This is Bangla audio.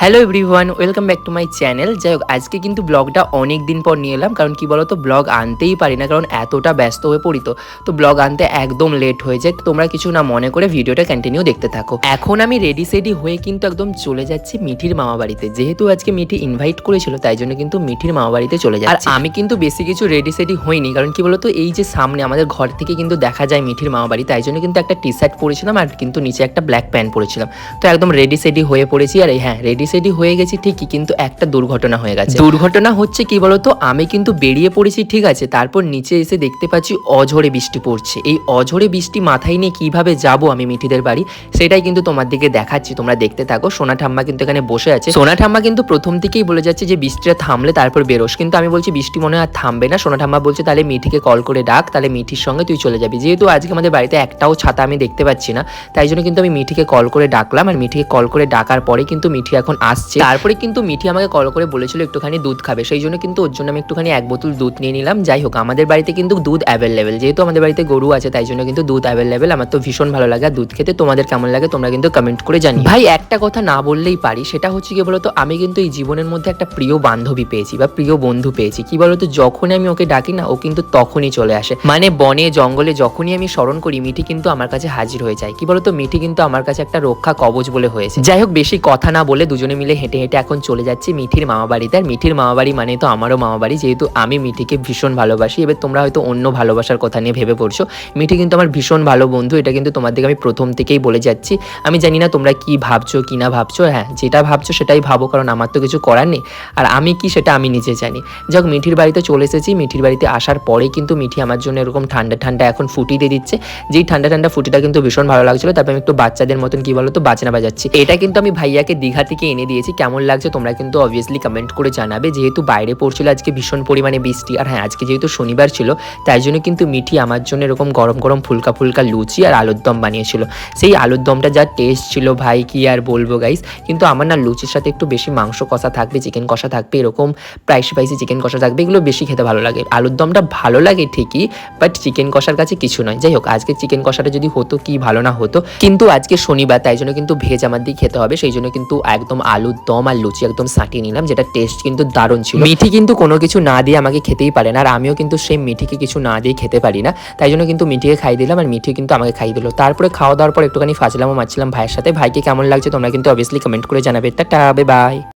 Hello everyone welcome back to my channel যাই হোক আজকে কিন্তু ব্লগটা অনেক দিন পর নিয়ে এলাম, কারণ কি বলতো ব্লগ আনতেই পারি না, কারণ এতটা ব্যস্ত হয়ে পড়ি তো। তো ব্লগ আনতে একদম লেট হয়ে যায় তোমরা কিছু না মনে করে ভিডিওটা কন্টিনিউ দেখতে থাকো। এখন আমি রেডি সেডি হয়ে কিন্তু একদম চলে যাচ্ছি মিঠির মামা বাড়িতে। যেহেতু আজকে মিঠি ইনভাইট করেছিল, তাই জন্য কিন্তু মিঠির মামা বাড়িতে চলে যাচ্ছি। আর আমি কিন্তু বেশি কিছু রেডি সেডি হইনি, কারণ কি বলতো, এই যে সামনে আমাদের ঘর থেকে কিন্তু দেখা যায় মিঠির মামা বাড়ি, তাই জন্য কিন্তু একটা টি শার্ট পরেছিলাম আর কিন্তু নিচে একটা ব্ল্যাক প্যান্ট পরেছিলাম। তো একদম রেডি সেডি হয়ে পড়েছি আর হ্যাঁ রেডি সেডি হয়ে গেছি ঠিকই, কিন্তু একটা দুর্ঘটনা হয়ে গেছে। দুর্ঘটনা হচ্ছে কি বলতো, আমি কিন্তু বেরিয়ে পড়েছি, ঠিক আছে, তারপর নিচে এসে দেখতে পাচ্ছি অঝরে বৃষ্টি পড়ছে। এই অঝরে বৃষ্টি মাথায় নিয়ে কীভাবে যাব আমি মিঠিদের বাড়ি, সেটাই কিন্তু তোমার দিকে দেখাচ্ছি, তোমরা দেখতে থাকো। সোনা ঠাম্মা কিন্তু এখানে বসে আছে। সোনা ঠাম্মা কিন্তু প্রথম থেকেই বলে যাচ্ছে যে, বৃষ্টিটা থামলে তারপর বেরোস। কিন্তু আমি বলছি, বৃষ্টি মনে আর থামবে না। সোনা ঠাম্মা বলছে, তাহলে মিঠিকে কল করে ডাক, তাহলে মিঠির সঙ্গে তুই চলে যাবি। যেহেতু আজকে আমাদের বাড়িতে একটাও ছাতা আমি দেখতে পাচ্ছি না, তাই জন্য কিন্তু আমি মিঠিকে কল করে ডাকলাম। আর মিঠিকে কল করে ডাকার পরে কিন্তু মিঠি এখন আসছে। তারপরে কিন্তু মিঠি আমাকে কল করে বলেছিল একটুখানি দুধ খাবে। সেই জন্য কিন্তু ওর জন্য আমি একটুখানি এক বোতল দুধ নিয়ে নিলাম। যাই হোক আমাদের বাড়িতে কিন্তু দুধ অ্যাভেলেবেল যেহেতু আমাদের বাড়িতে গরু আছে তাই জন্য কিন্তু দুধ অ্যাভেলেবেল আমার তো ভীষণ ভালো লাগে দুধ খেতে। তোমাদের কেমন লাগে তোমরা কিন্তু কমেন্ট করে জানি ভাই একটা কথা না বললেই পারি। সেটা হচ্ছে কি বলতো আমি কিন্তু এই জীবনের মধ্যে একটা প্রিয় বান্ধবী পেয়েছি বা প্রিয় বন্ধু পেয়েছি। কি বলতো যখনই আমি ওকে ডাকি না ও কিন্তু তখনই চলে আসে। মানে বনে জঙ্গলে যখনই আমি স্মরণ করি মিঠি কিন্তু আমার কাছে হাজির হয়ে যায়। কি বলতো মিঠি কিন্তু আমার কাছে একটা রক্ষা কবচ বলে হয়েছে। যাই হোক বেশি কথা না বলে দুজনে মিলে হেঁটে হেঁটে এখন চলে যাচ্ছি মিঠির মামা বাড়িতে আর মিঠির মামা বাড়ি মানে তো আমারও মামা বাড়ি যেহেতু আমি মিঠিকে ভীষণ ভালোবাসি, এবার তোমরা হয়তো অন্য ভালোবাসার কথা নিয়ে ভেবে পড়ছো। মিঠি কিন্তু আমার ভীষণ ভালো বন্ধু, এটা কিন্তু তোমাদেরকে আমি প্রথম থেকেই বলে যাচ্ছি। আমি জানি না তোমরা কি ভাবছ, কি না ভাবছ হ্যাঁ যেটা ভাবছ সেটাই ভাবো, কারণ আমার তো কিছু করার নেই। আর আমি কি সেটা আমি নিজে জানি। যাক, মিঠির বাড়িতে চলে এসেছি, মিঠির বাড়িতে আসার পরে কিন্তু মিঠি আমার জন্য এরকম ঠান্ডা ঠান্ডা এখন ফুটি দিয়ে দিচ্ছে। যেই ঠান্ডা ঠান্ডা ফুটিটা কিন্তু ভীষণ ভালো লাগছিল, তারপর আমি একটু বাচ্চাদের মতন, কি বলতো, বাজনা বাজাচ্ছি। এটা কিন্তু আমি ভাইয়াকে দীঘা থেকে এনে দিয়েছি, কেমন লাগছে তোমরা কিন্তু অবভিয়াসলি কমেন্ট করে জানাবে। যেহেতু বাইরে পড়ছিল, আজকে ভীষণ পরিমাণে বৃষ্টি, আর হ্যাঁ আজকে যেহেতু শনিবার ছিল, তাই জন্য কিন্তু মিঠি আমার জন্য এরকম গরম গরম ফুলকা ফুলকা লুচি আর আলুর দম বানিয়েছিল। সেই আলুর দমটা যা টেস্ট ছিল ভাই, কি আর বলব গাইস কিন্তু আমার না লুচির সাথে একটু বেশি মাংস কষা থাকবে চিকেন কষা থাকবে, এরকম প্রাইসি প্রাইসি চিকেন কষা থাকবে, এগুলো বেশি খেতে ভালো লাগে। আলুর দমটা ভালো লাগে ঠিকই বাট চিকেন কষার কাছে কিছু নয়। যাই হোক, আজকে চিকেন কষাটা যদি হতো, কি ভালো না হতো। কিন্তু আজকে শনিবার, তাই জন্য কিন্তু ভেজ আমার দিয়ে খেতে হবে, সেই জন্য কিন্তু একদম আলুর দম আর লুচি একদম সাঁটিয়ে নিলাম, যেটা টেস্ট কিন্তু দারুণ ছিল। মিঠি কিন্তু কোনো কিছু না দিয়ে আমাকে খেতেই পারে না, আর আমিও কিন্তু সেই মিঠিকে কিছু না দিয়ে খেতে পারি না। তাই জন্য কিন্তু মিঠিকে খাই দিলাম আর মিঠি কিন্তু আমাকে খাই দিল। তারপরে খাওয়া দাওয়ার পর একটুখানি ফাজলামও মারছিলাম ভাইয়ের সাথে। ভাইকে কেমন লাগছে তোমরা কিন্তু অবভিয়াসলি কমেন্ট করে জানাবে। টা বাই